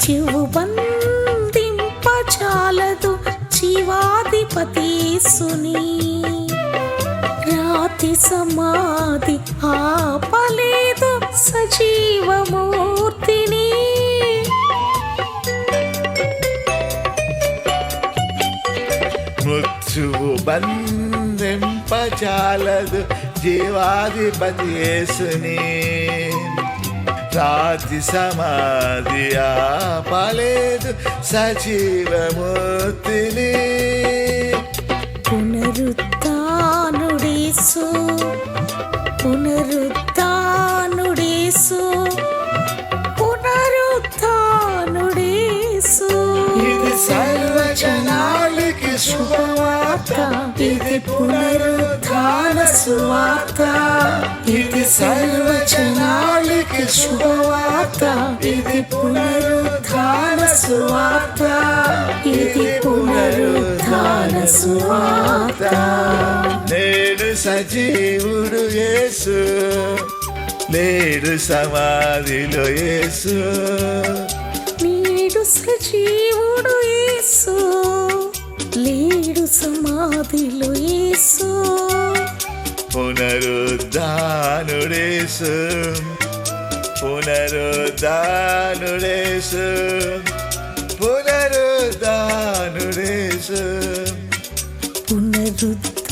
మృత్యువు బంధింపచాలదు జీవాధిపతీసుని రాతి సమాధి ఆపలేదు సజీవమూర్తిని. మృత్యువు బంధింపచాలదు జీవాధిపతి సునీ. రాతి సమాధి ఆపలేదు సజీవమూర్తిని. పునరుత్నుడేసు పునరుత్నుడేసు పునరుత్నుడేసు ఇది సర్వజనాలికి శుభవార్త ఇది పునరుద్ధాన సువార్త. ఇది సర్వజనాలికి శుభవార్త. ఇది పునరుద్ధాన సువార్త. ఇది పునరుద్ధాన సువార్త. నేడు సజీవుడు యేసు. నేడు సమాధిలో యేసు. నేడు సజీవుడు యేసు. లేడు సమాధిలో పునరుద్ధానుడేసు పునరుద్ధానుడేసు పునరుద్ధానుడేసు పునరుత్నుడేసు